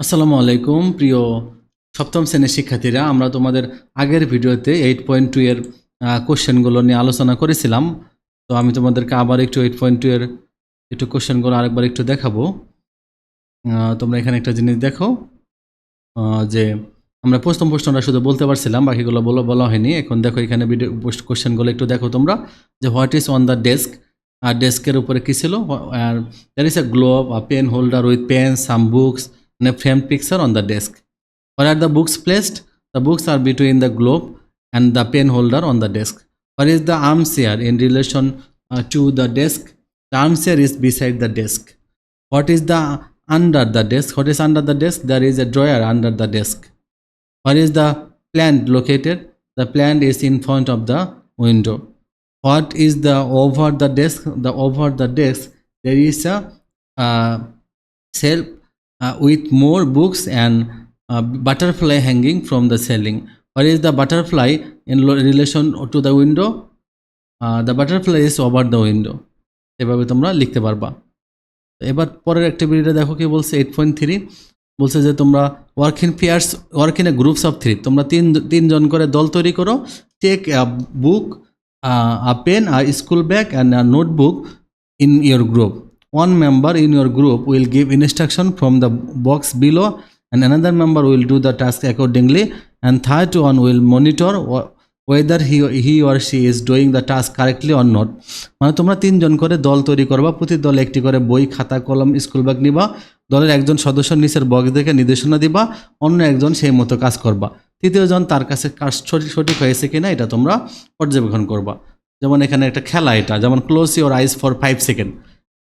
আসসালামু আলাইকুম, প্রিয় সপ্তম শ্রেণির শিক্ষার্থীরা। আমরা তোমাদের আগের ভিডিওতে এইট পয়েন্ট টু এর কোশ্চেনগুলো নিয়ে আলোচনা করেছিলাম। তো আমি তোমাদেরকে আবার একটু এইট পয়েন্ট টু এর একটু কোশ্চেনগুলো আরেকবার একটু দেখাবো। তোমরা এখানে একটা জিনিস দেখো যে আমরা প্রথম প্রশ্নটা শুধু বলতে পারছিলাম, বাকিগুলো বলো বলা হয়নি। এখন দেখো এখানে ভিডিও কোশ্চেনগুলো একটু দেখো তোমরা, যে what is on the desk আর ডেস্কের উপরে কী ছিল? আর there is a glove a pen holder with pen some books and a framed picture on the desk. Where are the books placed? The books are between the globe and the pen holder on the desk. Where is the armchair in relation uh, to the desk? The armchair is beside the desk. What is the under the desk? What is under the desk? There is a drawer under the desk. Where is the plant located? The plant is in front of the window. What is the over the desk? The over the desk there is a uh, shelf with more books and uh, butterfly hanging from the ceiling. Where is the butterfly in relation to the window? Uh, the butterfly is over the window. এভাবে তোমরা লিখতে পারবা এবার পরের অ্যাক্টিভিটিটা দেখো কি বলছে eight point three বলছে যে তোমরা work in pairs work in a groups of three তোমরা তিন তিনজন করে দল তৈরি করো take book a pen a school bag and notebook in your group. One member in your group will give instruction from the box below, and another member will do the task accordingly, and third one will monitor wh- whether he, or she is doing the task correctly or not. মানে তোমরা তিনজন করে দল তৈরি করবা প্রতি দলে একটি করে বই খাতা কলম স্কুল ব্যাগ নিবা দলের একজন সদস্য নিচের বক্স দেখে নির্দেশনা দিবা অন্য একজন সেই মতো কাজ করবা তৃতীয়জন তার কাছে কাজ সঠিক হয়েছে কিনা এটা তোমরা পর্যবেক্ষণ করবা যেমন এখানে একটা খেলা এটা যেমন close your eyes for five seconds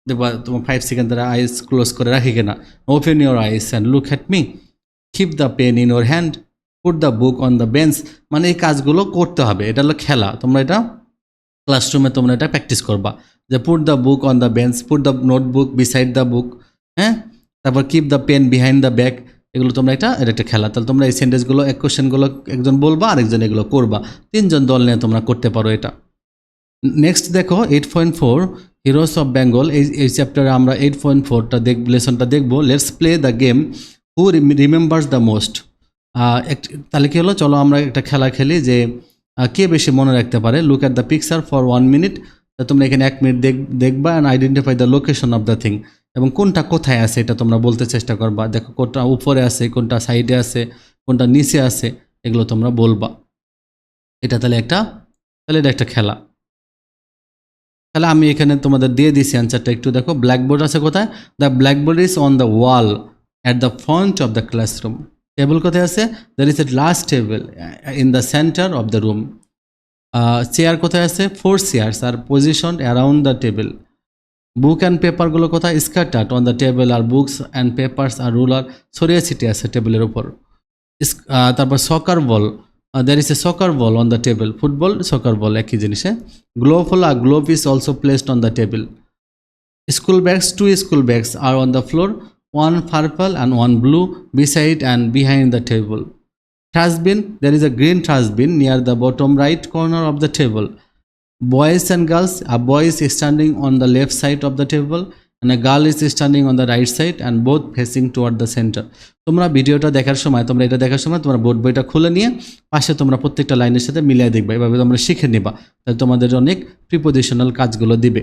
তোমার ফাইভ সেকেন্ড তারা আইস ক্লোজ করে রাখি কিনা? Open your eyes and look at me keep the pen in your hand put the book on the bench মানে এই কাজগুলো করতে হবে। এটা হলো খেলা। তোমরা এটা ক্লাসরুমে তোমরা এটা প্র্যাকটিস করবা। যে put the book on the bench put the notebook beside the book হ্যাঁ? তারপর keep the pen behind the bag এগুলো তোমরা এটা এটা একটা খেলা। তাহলে তোমরা এই সেন্টেন্সগুলো এক কোশ্চেনগুলো একজন বলবা, আরেকজন এগুলো করবা। তিনজন দল নিয়ে তোমরা করতে পারো এটা। নেক্সট দেখো eight point four heroes of Bengal এই এই চ্যাপ্টারে আমরা এইট পয়েন্ট ফোরটা দেখ লেসনটা দেখব। Let's play the game who remembers the most তাহলে কী হলো? চলো আমরা একটা খেলা খেলি যে কে বেশি মনে রাখতে পারে? Look at the picture for one minute তোমরা এখানে এক মিনিট দেখ, দেখবা and identify the location of the thing এবং কোনটা কোথায় আছে এটা তোমরা বলতে চেষ্টা করবা। দেখো কোনটা উপরে আছে, কোনটা সাইডে আছে, কোনটা নিচে আছে, এগুলো তোমরা বলবা। এটা তাহলে একটা, তাহলে এটা একটা খেলা। তাহলে আমি এখানে তোমাদের দিয়ে দিছি অ্যান্সারটা একটু দেখো ব্ল্যাকবোর্ড আছে কোথায়? The blackboard is on the wall at the front of the classroom table কোথায় আছে? There is a last table in the centre of the room chair কোথায় আছে? Four chairs are position around the table book and পেপারগুলো কোথায়? Scattered on the table আর books and papers আর ruler ছড়িয়ে ছিটিয়ে আছে টেবিলের উপর। তারপর সকার বল There is a soccer ball on the table football soccer ball একই জিনিসে গ্লোভ হলো আর glove is also placed on the table school bags two school bags are on the floor one purple and one blue beside and behind the table. Trash bin, there is a green trash bin near the bottom right corner of the table. Boys and girls, a boy is standing on the left side of the table and a girl is standing on the right side and both facing toward the. তোমরা ভিডিওটা দেখার সময়, তোমরা এটা দেখার সময় তোমরা board বইটা খুলে নিয়ে পাশে তোমরা প্রত্যেকটা লাইনের সাথে মিলিয়ে দেখবে। এভাবে তোমরা শিখে নিবা। তাহলে তোমাদের অনেক প্রিপোজিশনাল কাজগুলো দিবে।